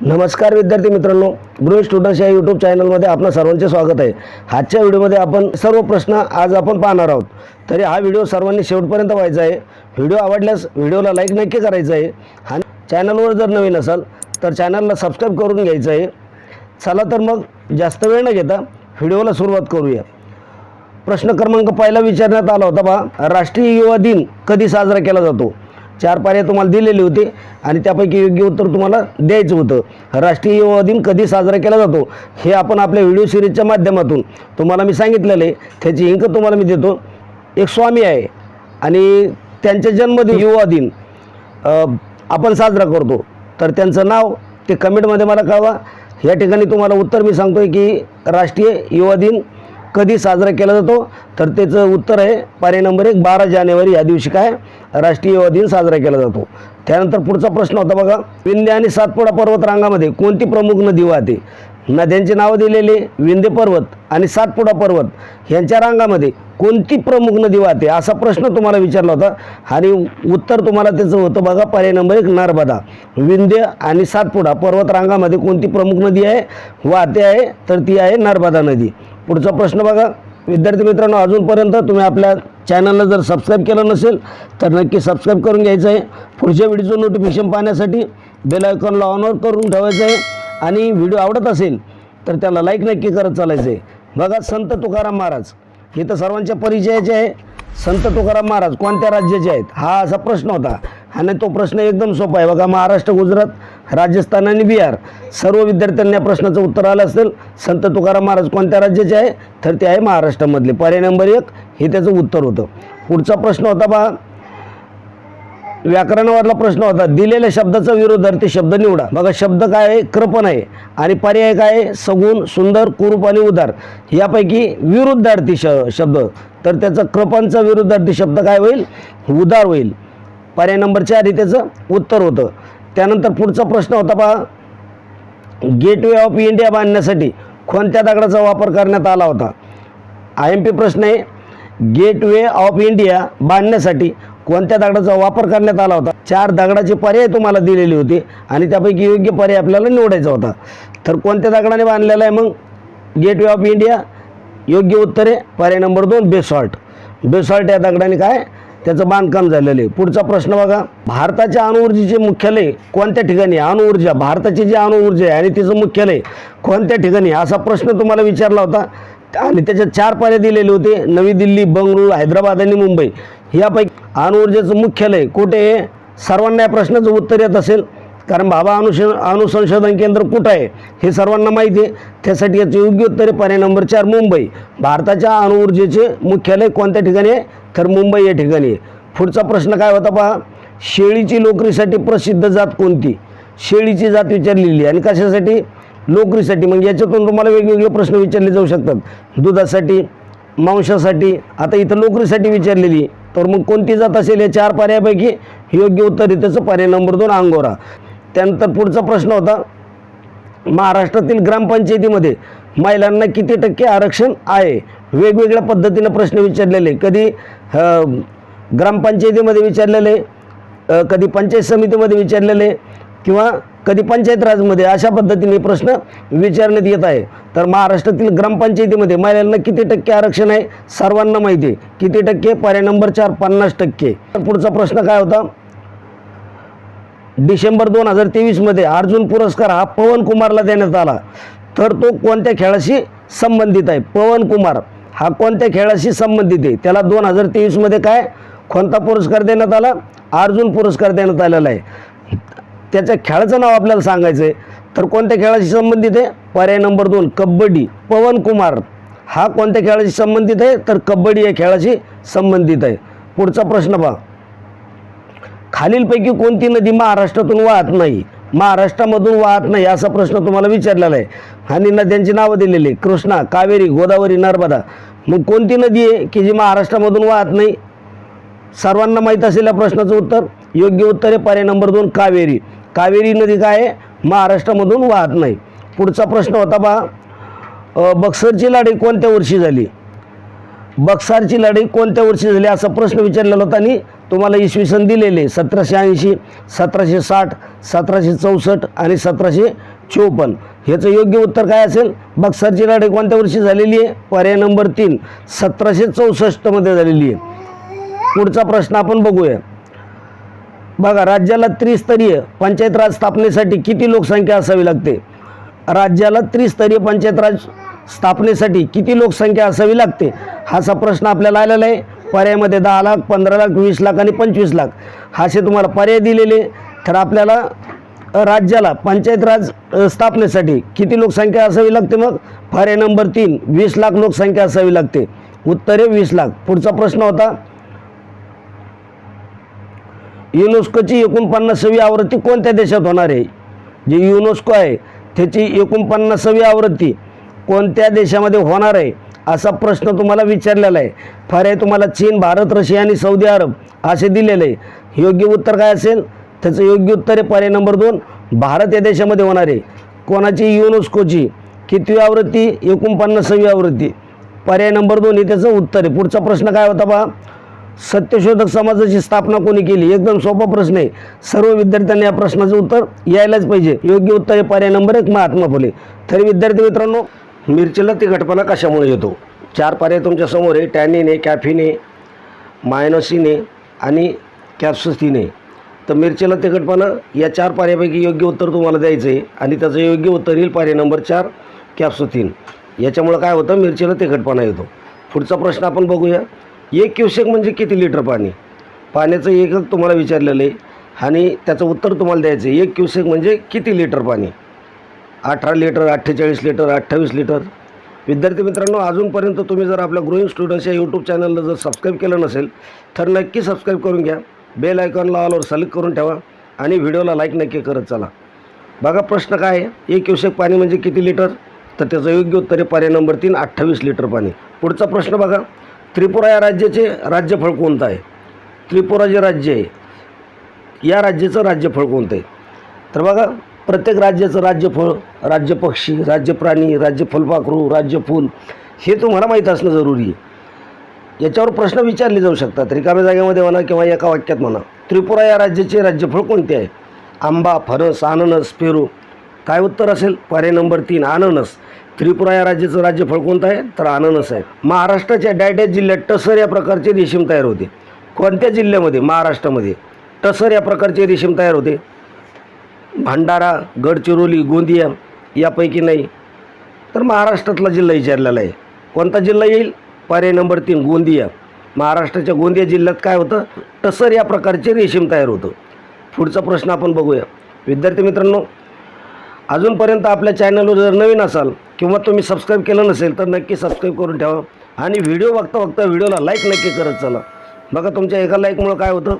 नमस्कार विद्यार्थी मित्रांनो ब्रो स्टुडंट्स या यूट्यूब चॅनलमध्ये आपलं सर्वांचे स्वागत आहे. आजच्या व्हिडिओमध्ये आपण सर्व प्रश्न आज आपण पाहणार आहोत. तरी हा व्हिडिओ सर्वांनी शेवटपर्यंत व्हायचा आहे. व्हिडिओ आवडल्यास व्हिडिओला लाईक नक्की करायचं आहे. आणि चॅनलवर जर नवीन असाल तर चॅनलला सबस्क्राईब करून घ्यायचं आहे. चला तर मग जास्त वेळ न घेता व्हिडिओला सुरुवात करूया. प्रश्न क्रमांक पहिला विचारण्यात आला होता बा राष्ट्रीय युवा दिन कधी साजरा केला जातो? चार पर्याय तुम्हाला दिलेले होते आणि त्यापैकी योग्य उत्तर तुम्हाला द्यायचं होतं. राष्ट्रीय युवा दिन कधी साजरा केला जातो हे आपण आपल्या व्हिडिओ सिरीजच्या माध्यमातून तुम्हाला मी सांगितलेलं आहे. त्याची इंक तुम्हाला मी देतो. एक स्वामी आहे आणि त्यांच्या जन्मदिन युवा दिन आपण साजरा करतो. तर त्यांचं नाव ते कमेंटमध्ये मला कळवा. या ठिकाणी तुम्हाला उत्तर मी सांगतो आहे की राष्ट्रीय युवा दिन कधी साजरा केला जातो? तर त्याचं उत्तर आहे पर्याय नंबर एक बारा जानेवारी या दिवशी काय? राष्ट्रीय युवा दिन साजरा केला जातो. त्यानंतर पुढचा प्रश्न होता बघा विंध्य आणि सातपुडा पर्वतरांगामध्ये कोणती प्रमुख नदी वाहते? नद्यांची नावं दिलेले विंध्य पर्वत आणि सातपुडा पर्वत यांच्या रांगामध्ये कोणती प्रमुख नदी वाहते? असा प्रश्न तुम्हाला विचारला होता. आणि उत्तर तुम्हाला त्याचं होतं बघा पर्याय नंबर एक नर्मदा. विंध्य आणि सातपुडा पर्वत रांगामध्ये कोणती प्रमुख नदी आहे? वाहते आहे तर ती आहे नर्मदा नदी. पुढचा प्रश्न बघा. विद्यार्थी मित्रांनो अजूनपर्यंत तुम्ही आपल्या चॅनलला जर सबस्क्राईब केलं नसेल तर नक्की सबस्क्राईब करून घ्यायचं आहे. पुढच्या व्हिडिओचं नोटिफिकेशन पाहण्यासाठी बेल आयकॉनला ऑनवर करून ठेवायचं आहे. आणि व्हिडिओ आवडत असेल तर त्याला लाईक नक्की करत चालायचं आहे. बघा संत तुकाराम महाराज. हे तर सर्वांच्या परिचयाचे आहे. संत तुकाराम महाराज कोणत्या राज्याचे आहेत? हा असा प्रश्न होता. आणि तो प्रश्न एकदम सोपा आहे. बघा महाराष्ट्र गुजरात राजस्थान आणि बिहार सर्व विद्यार्थ्यांना या प्रश्नाचं उत्तर आलं असेल. संत तुकाराम महाराज कोणत्या राज्याचे आहे? तर ते आहे महाराष्ट्रामधले. पर्याय नंबर एक हे त्याचं उत्तर होतं. पुढचा प्रश्न होता बा व्याकरणावरला प्रश्न होता. दिलेल्या शब्दाचा विरोधार्थी शब्द निवडा. बघा शब्द काय आहे? कृपण आहे. आणि पर्याय काय आहे? सगुण सुंदर कुरूप आणि उदार. यापैकी विरुद्धार्थी श शब्द. तर त्याचा कृपांचा विरुद्धार्थी शब्द काय होईल? उदार होईल. पर्याय नंबर चार हे त्याचं उत्तर होतं. त्यानंतर पुढचा प्रश्न होता पहा गेटवे ऑफ इंडिया बांधण्यासाठी कोणत्या दगडाचा वापर करण्यात आला होता? आय एम पी प्रश्न आहे गेटवे ऑफ इंडिया बांधण्यासाठी कोणत्या दगडाचा वापर करण्यात आला होता? चार दगडाचे पर्याय तुम्हाला दिलेले होते आणि त्यापैकी योग्य पर्याय आपल्याला निवडायचा होता. तर कोणत्या दगडाने बांधलेला आहे मग? गेटवे ऑफ इंडिया योग्य उत्तर आहे पर्याय नंबर दोन बेसॉल्ट. बेसॉल्ट या दगडाने काय? त्याचं बांधकाम झालेलं आहे. पुढचा प्रश्न बघा भारताच्या अणुऊर्जेचे मुख्यालय कोणत्या ठिकाणी? अणुऊर्जा भारताची जी अणुऊर्जा आहे आणि तिचं मुख्यालय कोणत्या ठिकाणी? असा प्रश्न तुम्हाला विचारला होता. आणि त्याच्यात चार पर्याय दिलेले होते. नवी दिल्ली बंगळुरू हैदराबाद आणि मुंबई. यापैकी अणुऊर्जेचं मुख्यालय कुठे आहे? सर्वांना या प्रश्नाचं उत्तर येत असेल. कारण बाबा अनुश अणुसंशोधन केंद्र कुठं आहे? हे सर्वांना माहिती आहे. त्यासाठी याचं योग्य उत्तर आहे पर्याय नंबर चार मुंबई. भारताच्या अणुऊर्जेचे मुख्यालय कोणत्या ठिकाणी आहे? तर मुंबई या ठिकाणी. पुढचा प्रश्न काय होता पहा? शेळीची लोकरीसाठी प्रसिद्ध जात कोणती? शेळीची जात विचारलेली आहे. आणि कशासाठी? लोकरीसाठी. मग याच्यातून तुम्हाला वेगवेगळे प्रश्न विचारले जाऊ शकतात. दुधासाठी मांसासाठी आता इथं लोकरीसाठी विचारलेली. तर मग कोणती जात असेल? या चार पर्यायापैकी योग्य उत्तर आहे. त्याचं पर्याय नंबर दोन अंगोरा त्यानंतर पुढचा प्रश्न होता. महाराष्ट्रातील ग्रामपंचायतीमध्ये महिलांना किती टक्के आरक्षण आहे? वेगवेगळ्या पद्धतीनं प्रश्न विचारलेले. कधी ग्रामपंचायतीमध्ये विचारलेले कधी पंचायत समितीमध्ये विचारलेले किंवा कधी पंचायत राजमध्ये अशा पद्धतीने प्रश्न विचारण्यात येत आहे. तर महाराष्ट्रातील ग्रामपंचायतीमध्ये महिलांना किती टक्के आरक्षण आहे? सर्वांना माहिती आहे. किती टक्के? पर्याय नंबर चार पन्नास टक्के. पुढचा प्रश्न काय होता? डिसेंबर दोन हजार तेवीसमध्ये अर्जुन पुरस्कार हा पवन कुमारला देण्यात आला. तर तो कोणत्या खेळाशी संबंधित आहे? पवन कुमार. हा कोणत्या खेळाशी संबंधित आहे? त्याला दोन हजार तेवीसमध्ये काय? कोणता पुरस्कार देण्यात आला? अर्जुन पुरस्कार देण्यात आलेला आहे. त्याच्या खेळाचं नाव आपल्याला सांगायचं आहे तर कोणत्या खेळाशी संबंधित आहे? पर्याय नंबर दोन कबड्डी. पवन कुमार. हा कोणत्या खेळाशी संबंधित आहे? तर कबड्डी या खेळाशी संबंधित आहे. पुढचा प्रश्न पहा. खालीलपैकी कोणती नदी महाराष्ट्रातून वाहत नाही? महाराष्ट्रामधून वाहत नाही असा प्रश्न तुम्हाला विचारलेला आहे. आणि नद्यांची नावं दिलेली आहे कृष्णा कावेरी गोदावरी नर्मदा. मग कोणती नदी आहे की जी महाराष्ट्रामधून वाहत नाही? सर्वांना माहीत असेल या प्रश्नाचं उत्तर योग्य उत्तर आहे पर्याय नंबर दोन कावेरी. कावेरी नदी काय आहे? महाराष्ट्रामधून वाहत नाही. पुढचा प्रश्न होता बा बक्सरची लढाई कोणत्या वर्षी झाली? बक्सारची लढाई कोणत्या वर्षी झाली असा प्रश्न विचारलेला होता आणि तुम्हाला इसवी सन दिलेले सतराशे ऐंशी सतराशे साठ सतराशे चौसष्ट आणि सतराशे चोपन्न. ह्याचं योग्य उत्तर काय असेल? बक्सारची लढाई कोणत्या वर्षी झालेली आहे? पर्याय नंबर तीन सतराशे चौसष्टमध्ये झालेली आहे. पुढचा प्रश्न आपण बघूया. बघा राज्याला त्रिस्तरीय पंचायत राज स्थापनेसाठी किती लोकसंख्या असावी लागते? राज्याला त्रिस्तरीय पंचायत राज स्थापनेसाठी किती लोकसंख्या असावी लागते? असा प्रश्न आपल्याला आलेला आहे. पर्यायामध्ये दहा लाख पंधरा लाख वीस लाख आणि पंचवीस लाख. असे तुम्हाला पर्याय दिलेले तर आपल्याला राज्याला पंचायत राज स्थापनेसाठी किती लोकसंख्या असावी लागते मग? पर्याय नंबर तीन वीस लाख लोकसंख्या असावी लागते. उत्तरे वीस लाख. पुढचा प्रश्न होता युनेस्कोची एकोणपन्नासावी आवृत्ती कोणत्या देशात होणार आहे? जी युनेस्को आहे त्याची एकोणपन्नासावी आवृत्ती कोणत्या देशामध्ये होणार आहे? असा प्रश्न तुम्हाला विचारलेला आहे. पर्याय तुम्हाला चीन भारत रशिया आणि सौदी अरब असे दिलेले आहे. योग्य उत्तर काय असेल? त्याचं योग्य उत्तर आहे पर्याय नंबर दोन. भारत या देशामध्ये होणार आहे. कोणाची? युनेस्कोची. कितवी आवृत्ती? एकोणपन्नासावी आवृत्ती. पर्याय नंबर दोन हे त्याचं उत्तर आहे. पुढचा प्रश्न काय होता पहा? सत्यशोधक समाजाची स्थापना कोणी केली? एकदम सोपा प्रश्न आहे. सर्व विद्यार्थ्यांनी या प्रश्नाचं उत्तर यायलाच पाहिजे. योग्य उत्तर हे पर्याय नंबर एक महात्मा फुले. तरी विद्यार्थी मित्रांनो मिरचीला तिखटपणा कशामुळे येतो? चार पर्याय तुमच्यासमोर आहे टॅनिने आहे मायनोसिने आणि कॅप्सुस्थिने आहे. तर मिरचीला तिखटपणा या चार पर्यायापैकी योग्य उत्तर तुम्हाला द्यायचं आहे आणि त्याचं योग्य उत्तर येईल पर्याय नंबर चार कॅप्सुथिन याच्यामुळं काय होतं? मिरचीला तिखटपणा येतो. पुढचा प्रश्न आपण बघूया. एक क्युसेक म्हणजे किती लिटर पाणी? पाण्याचं एकक तुम्हाला विचारलेलं आहे आणि त्याचं उत्तर तुम्हाला द्यायचं आहे. एक क्युसेक म्हणजे किती लिटर पाणी? अठरा लिटर अठ्ठेचाळीस लिटर अठ्ठावीस लिटर. विद्यार्थी मित्रांनो अजूनपर्यंत तुम्ही जर आपल्या ग्रोईंग स्टुडंट्स या यूट्यूब चॅनलला जर सबस्क्राईब केलं नसेल तर नक्की सबस्क्राईब करून घ्या. बेल आयकॉनला ऑलवर सलेक्ट करून ठेवा आणि व्हिडिओला लाईक नक्की करत चला. बघा प्रश्न काय आहे? एक क्युसेक पाणी म्हणजे किती लिटर? तर त्याचं योग्य उत्तर आहे पर्याय नंबर तीन अठ्ठावीस लिटर पाणी. पुढचा प्रश्न बघा. त्रिपुरा या राज्याचे राज्यफळ कोणतं आहे? त्रिपुरा जे राज्य आहे या राज्याचं राज्यफळ कोणतं आहे? तर बघा प्रत्येक राज्याचं राज्यफळ राज्यपक्षी राज्यप्राणी राज्य प्राणी राज्य फुलपाखरू राज्य फूल हे तुम्हाला माहीत असणं जरुरी आहे. याच्यावर प्रश्न विचारले जाऊ शकतात. रिकाम्या जागेमध्ये म्हणा किंवा एका वाक्यात म्हणा त्रिपुरा या राज्याचे राज्यफळ कोणते आहे? आंबा फणस अननस पेरू. काय उत्तर असेल? पर्याय नंबर तीन अननस. त्रिपुरा या राज्याचं राज्यफळ कोणतं आहे? तर अननस आहे. महाराष्ट्राच्या डायड्या जिल्ह्यात टसर या प्रकारचे रेशीम तयार होते. कोणत्या जिल्ह्यामध्ये? महाराष्ट्रामध्ये. टसर या प्रकारचे रेशीम तयार होते. भंडारा गडचिरोली गोंदिया यापैकी नाही. तर महाराष्ट्रातला जिल्हा विचारलेला आहे. कोणता जिल्हा येईल? पर्याय नंबर तीन गोंदिया. महाराष्ट्राच्या गोंदिया जिल्ह्यात काय होतं? टसर या प्रकारचे रेशीम तयार होतं. पुढचा प्रश्न आपण बघूया. विद्यार्थी मित्रांनो अजूनपर्यंत आपल्या चॅनलवर जर नवीन असाल किंवा तुम्ही सबस्क्राईब केलं नसेल तर नक्की सबस्क्राईब करून ठेवा. आणि व्हिडिओ बघता बघता व्हिडिओला लाईक नक्की करत चला. बघा तुमच्या एका लाईकमुळं काय होतं?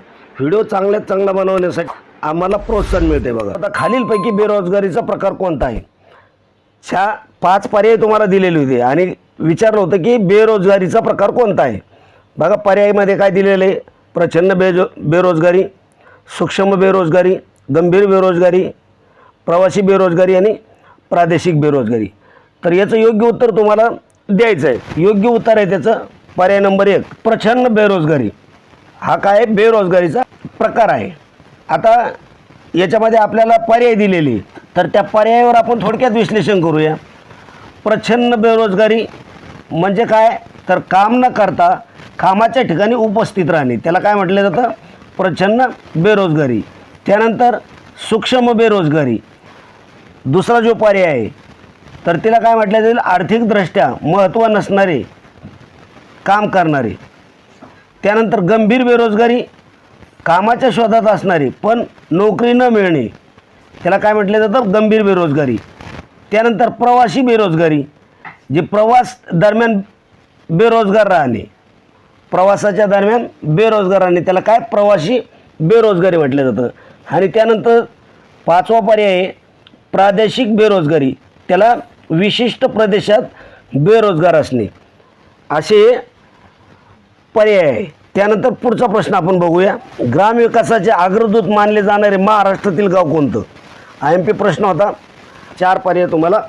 व्हिडिओ चांगल्यात चांगला बनवण्यासाठी आम्हाला प्रोत्साहन मिळते बघा. आता खालीलपैकी बेरोजगारीचा प्रकार कोणता आहे? ह्या पाच पर्याय तुम्हाला दिलेले होते आणि विचारलं होतं की बेरोजगारीचा प्रकार कोणता आहे? बघा पर्यायमध्ये काय दिलेलं आहे? प्रचंड बेजो बेरोजगारी सूक्ष्म बेरोजगारी गंभीर बेरोजगारी प्रवासी बेरोजगारी आणि प्रादेशिक बेरोजगारी. तर याचं योग्य उत्तर तुम्हाला द्यायचं आहे. योग्य उत्तर आहे त्याचं पर्याय नंबर एक प्रचंड बेरोजगारी. हा काय बेरोजगारीचा प्रकार आहे. आता याच्यामध्ये आपल्याला पर्याय दिलेली तर त्या पर्यायावर आपण थोडक्यात विश्लेषण करूया. प्रछन्न बेरोजगारी म्हणजे काय? तर काम न करता कामाच्या ठिकाणी उपस्थित राहणे. त्याला काय म्हटलं जातं? प्रछन्न बेरोजगारी. त्यानंतर सूक्ष्म बेरोजगारी. दुसरा जो पर्याय आहे तर तिला काय म्हटलं जाईल? आर्थिकदृष्ट्या महत्त्व नसणारे काम करणारे. त्यानंतर गंभीर बेरोजगारी. कामाच्या शोधात असणारी पण नोकरी न मिळणे त्याला काय म्हटलं जातं? गंभीर बेरोजगारी. त्यानंतर प्रवासी बेरोजगारी जे प्रवास दरम्यान बेरोजगार राहणे. प्रवासाच्या दरम्यान बेरोजगार राहणे त्याला काय? प्रवासी बेरोजगारी म्हटलं जातं. आणि त्यानंतर पाचवा पर्याय आहे प्रादेशिक बेरोजगारी. त्याला विशिष्ट प्रदेशात बेरोजगार असणे. असे पर्याय आहे. त्यानंतर पुढचा प्रश्न आपण बघूया. ग्रामविकासाचे अग्रदूत मानले जाणारे महाराष्ट्रातील गाव कोणतं? आय एम पी प्रश्न होता. चार पर्याय तुम्हाला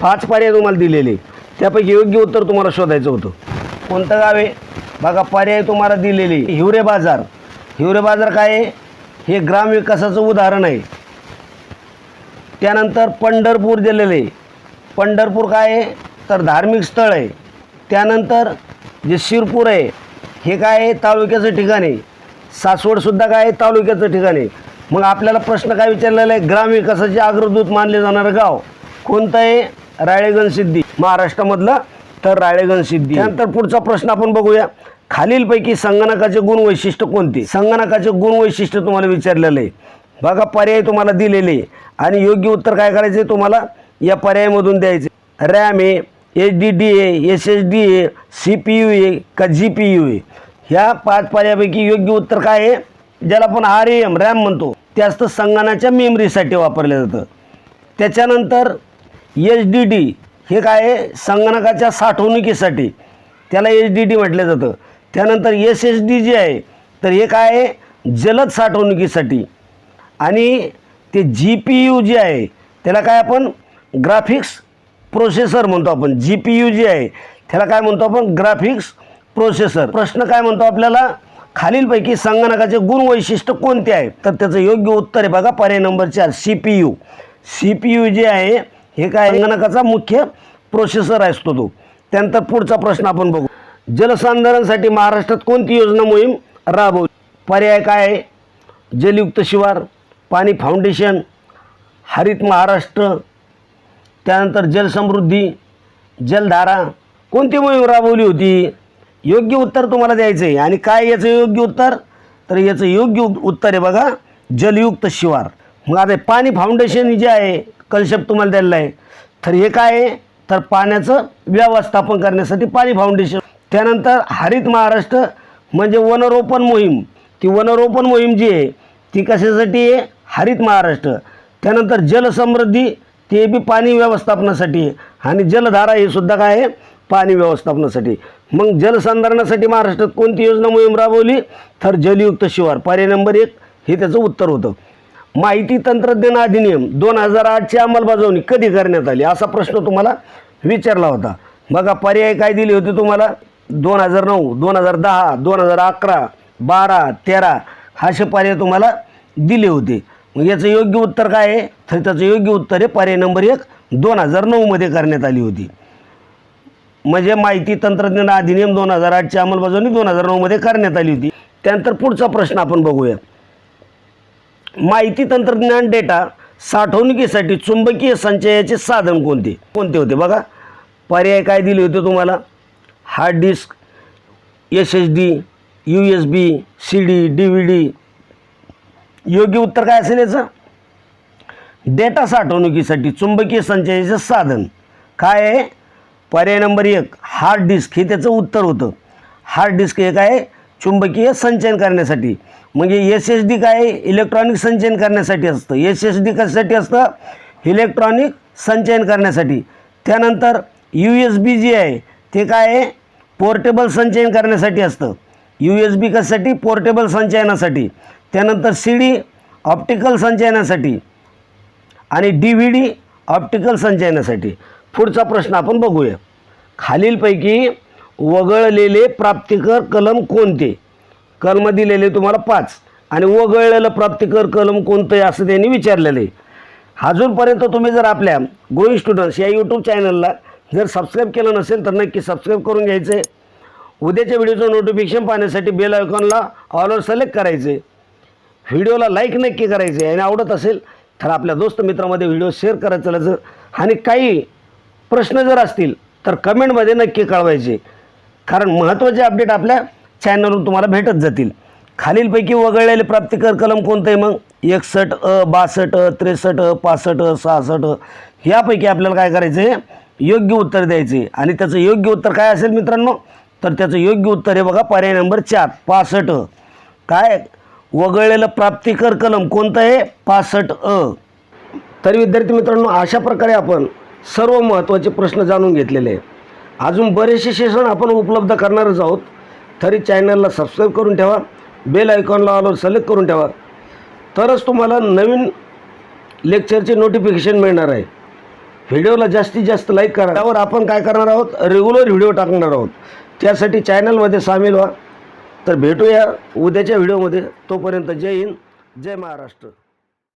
पाच पर्याय तुम्हाला दिलेले. त्यापैकी योग्य उत्तर तुम्हाला शोधायचं होतं. कोणतं गाव आहे? बघा पर्याय तुम्हाला दिलेले. हिवरे बाजार. हिवरे बाजार काय आहे? हे ग्रामविकासाचं उदाहरण आहे. त्यानंतर पंढरपूर दिलेलं. आहे पंढरपूर काय आहे? तर धार्मिक स्थळ आहे. त्यानंतर जे शिरपूर आहे हे काय आहे? तालुक्याचं ठिकाण आहे. सासवडसुद्धा काय आहे? तालुक्याचं ठिकाण आहे. मग आपल्याला प्रश्न काय विचारलेला आहे? ग्रामविकासाचे अग्रदूत मानले जाणारं गाव कोणतं आहे? राळेगण सिद्धी. महाराष्ट्रामधलं तर राळेगण सिद्धी. त्यानंतर पुढचा प्रश्न आपण बघूया. खालीलपैकी संगणकाचे गुण वैशिष्ट्य कोणते? संगणकाचे गुण वैशिष्ट्य तुम्हाला विचारलेलं आहे. बघा पर्याय तुम्हाला दिलेले आहे. आणि योग्य उत्तर काय करायचे तुम्हाला या पर्यायामधून द्यायचे रॅम आहे एच डी डी आहे एस एस डी आहे सी पी यू आहे का जी पी यू आहे ह्या पाच पर्यायापैकी योग्य उत्तर काय आहे? ज्याला आपण आर ए एम रॅम म्हणतो. ते असतं संगणकाच्या मेमरीसाठी वापरलं जातं. त्याच्यानंतर एच डी डी हे काय आहे? संगणकाच्या साठवणुकीसाठी. त्याला एच डी डी म्हटलं जातं. त्यानंतर एस एस डी जे आहे तर हे काय आहे? जलद साठवणुकीसाठी. आणि ते जी पी यू जे आहे त्याला काय आपण? ग्राफिक्स प्रोसेसर म्हणतो आपण. जी पी यू जे आहे त्याला काय म्हणतो आपण? ग्राफिक्स प्रोसेसर प्रश्न काय म्हणतो आपल्याला? खालीलपैकी संगणकाचे गुण वैशिष्ट्य कोणते आहे? तर त्याचं योग्य उत्तर आहे बघा पर्याय नंबर चार C P U C P U जे आहे हे काय संगणकाचा मुख्य प्रोसेसर असतो तो. त्यानंतर पुढचा प्रश्न आपण बघू. जलसंधारणासाठी महाराष्ट्रात कोणती योजना मोहीम राबवली? पर्याय काय आहे? जलयुक्त शिवार पाणी फाउंडेशन हरित महाराष्ट्र त्यानंतर जलसमृद्धी जलधारा कोणती मोहीम राबवली होती? योग्य उत्तर तुम्हाला द्यायचं आहे आणि काय याचं योग्य उत्तर? तर याचं योग्य उत्तर आहे बघा जलयुक्त शिवार. मग आता पाणी फाउंडेशन जे आहे कन्सेप्ट तुम्हाला द्यायला आहे. तर हे काय आहे? तर पाण्याचं व्यवस्थापन करण्यासाठी पाणी फाउंडेशन त्यानंतर हरित महाराष्ट्र म्हणजे वनरोपण मोहीम. ती वनरोपण मोहीम जी आहे ती कशासाठी आहे? हरित महाराष्ट्र. त्यानंतर जलसमृद्धी ते बी पाणी व्यवस्थापनासाठी आहे. आणि जलधारा हे सुद्धा काय आहे? पाणी व्यवस्थापनासाठी मग जलसंधारणासाठी महाराष्ट्रात कोणती योजना मोहीम राबवली? तर जलयुक्त शिवार. पर्याय नंबर एक हे त्याचं उत्तर होतं. माहिती तंत्रज्ञान अधिनियम दोन हजार आठची अंमलबजावणी कधी करण्यात आली? असा प्रश्न तुम्हाला विचारला होता. बघा पर्याय काय दिले होते तुम्हाला? दोन हजार नऊ दोन हजार दहा दोन हजार अकरा बारा तेरा असे पर्याय तुम्हाला दिले होते. मग याचं योग्य उत्तर काय आहे? तर त्याचं योग्य उत्तर आहे पर्याय नंबर एक दोन हजार नऊमध्ये करण्यात आली होती. म्हणजे माहिती तंत्रज्ञान अधिनियम दोन हजार आठची अंमलबजावणी दोन हजार नऊमध्ये करण्यात आली होती. त्यानंतर पुढचा प्रश्न आपण बघूया. माहिती तंत्रज्ञान डेटा साठवणुकीसाठी चुंबकीय संचयाचे साधन कोणते? कोणते होते? बघा. पर्याय काय दिले होते तुम्हाला? Hard disk S S D U S B C D D V D योग्य उत्तर काय असेल याचं? डेटा साठवणुकीसाठी चुंबकीय संचयाचे साधन. काय आहे? पर्याय नंबर एक हार्ड डिस्क हे त्याचं उत्तर होतं. हार्ड डिस्क हे काय आहे? चुंबकीय संचयन करण्यासाठी. म्हणजे एस एस डी काय इलेक्ट्रॉनिक संचयन करण्यासाठी असतं. एस एस डी कशासाठी असतं? इलेक्ट्रॉनिक संचयन करण्यासाठी. त्यानंतर यू एस बी जे आहे ते काय आहे? पोर्टेबल संचयन करण्यासाठी असतं. यू एस बी कशासाठी? पोर्टेबल संचयनासाठी. त्यानंतर सी डी ऑप्टिकल संचयनासाठी आणि डी व्ही डी ऑप्टिकल संचयनासाठी. पुढचा प्रश्न आपण बघूया. खालीलपैकी वगळलेले प्राप्तिकर कलम कोणते? कलम दिलेले तुम्हाला पाच. आणि वगळलेलं प्राप्तिकर कलम कोणतं आहे असं त्यांनी विचारलेलं आहे. अजूनपर्यंत तुम्ही जर आपल्या ग्रोईंग स्टुडंट्स या यूट्यूब चॅनलला जर सबस्क्राईब केलं नसेल तर नक्की सबस्क्राईब करून घ्यायचं आहे उद्याच्या व्हिडिओचं नोटिफिकेशन पाहण्यासाठी बेल आयकॉनला ऑलवर सिलेक्ट करायचे व्हिडिओला लाईक नक्की करायचे आणि आवडत असेल तर आपल्या दोस्त मित्रामध्ये व्हिडिओ शेअर करायचा जर आणि काही प्रश्न जर असतील तर कमेंटमध्ये नक्की कळवायचे. कारण महत्त्वाचे अपडेट आपल्या चॅनलवरून तुम्हाला भेटत जातील. खालीलपैकी वगळलेले प्राप्तिकर कलम कोणतं आहे मग? एकसष्ट अ बासष्ट त्रेसष्ट पासष्ट सहासष्ट. यापैकी ह्यापैकी आपल्याला काय करायचं आहे योग्य उत्तर द्यायचे. आणि त्याचं योग्य उत्तर काय असेल मित्रांनो? तर त्याचं योग्य उत्तर आहे बघा पर्याय नंबर चार पासष्ट. काय? वगळलेलं प्राप्तिकर कलम कोणतं आहे पासष्ट अ. तरी विद्यार्थी मित्रांनो अशा प्रकारे आपण सर्व महत्त्वाचे प्रश्न जाणून घेतलेले आहेत. अजून बरेचसे सेशन आपण उपलब्ध करणारच आहोत. तरी चॅनलला सबस्क्राईब करून ठेवा. बेल आयकॉनला ऑलवर सिलेक्ट करून ठेवा. तरच तुम्हाला नवीन लेक्चरचे नोटिफिकेशन मिळणार आहे. व्हिडिओला जास्तीत जास्त लाईक करा. त्यावर आपण काय करणार आहोत? रेग्युलर व्हिडिओ टाकणार आहोत. त्यासाठी चॅनलमध्ये सामील व्हा. तर भेटूया उद्याच्या व्हिडिओमध्ये. तोपर्यंत जय हिंद जय महाराष्ट्र.